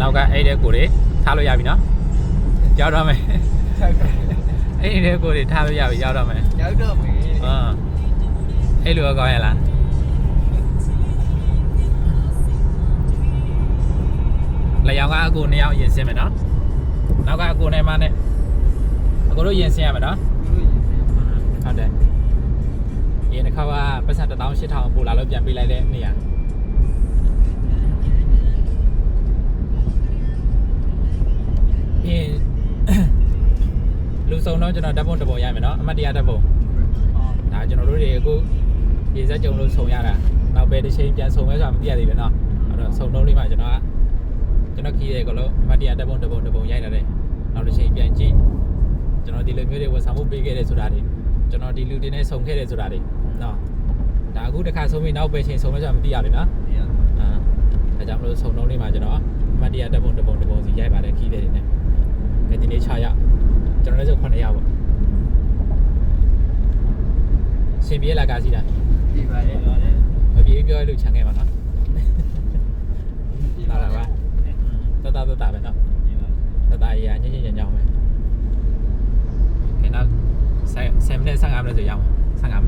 နောက်ကအဲ့တဲ့ကိုတွေထားလို့ရပြီနော်ရောက်တော့မယ်ဟုတ်ကဲ့အဲ့တဲ့ကိုတွေထားလို့ရပြီရောက်တော့မယ်ရောက်တော့မယ်အာအဲ့လိုကောင်းရလားလျောင်ကအကိုနှစ်ယောက်ရင်ဆင်းမယ်နော်နောက် ကအကိုနဲ့မနဲ့အကိုတို့ရင်ဆင်းရမယ်နော်ဟုတ်တယ်ဒီတစ်ခါကပတ်စံ18000ပို့လာလို့ပြန်ပေးလိုက်တဲ့နေရာ စုံတော့ကျွန်တော်ဓာတ်ပုံတစ်ပုံရိုက်မယ်နော်အမှတ်တရဓာတ်ပုံဒါကျွန်တော်တို့တွေအခုရေစက်ကြုံလို့ဆုံရတာနောက်ပဲတစ်ချိန်ပြန်ဆုံမဲဆိုတာမသိရသေးဘူးနော်အဲ့တော့ဆုံတော့လေးမှကျွန်တော်ကကျွန်တော်ခီးရဲကလို့အမှတ်တရဓာတ်ပုံတစ်ပုံတစ်ပုံရိုက်လာတယ်နောက်တစ်ချိန်ပြန်ကြည့်ကျွန်တော်ဒီလိုမျိုးတွေဝန်ဆောင်မှုပေးခဲ့တယ်ဆိုတာတွေကျွန်တော်ဒီလူတွေနဲ့ဆုံခဲ့တယ်ဆိုတာတွေနော်ဒါအခုတစ်ခါဆုံပြီးနောက်ပဲချိန်ဆုံမဲဆိုတာမသိရဘူးနော်အာအဲကြောင့်မလို့ဆုံတော့လေးမှကျွန်တော်အမှတ်တရဓာတ်ပုံတစ်ပုံတစ်ပုံစီရိုက်ပါတယ်ခီးရဲတွေနဲ့ဒီနေ့ခြားရ တော်လည်းဆို9ရောက်ပေါ့ရှင်ပြေးလာကားစီတာဒီပါလေဟုတ်တယ်မပြေးပြောလို့ခြံခဲ့ပါနော်လာလာပါတတတတပဲနော်တတရညညညညောင်းပဲခဏဆယ်ဆယ်မိနစ်15မိနစ်ဆိုရအောင်15မိနစ်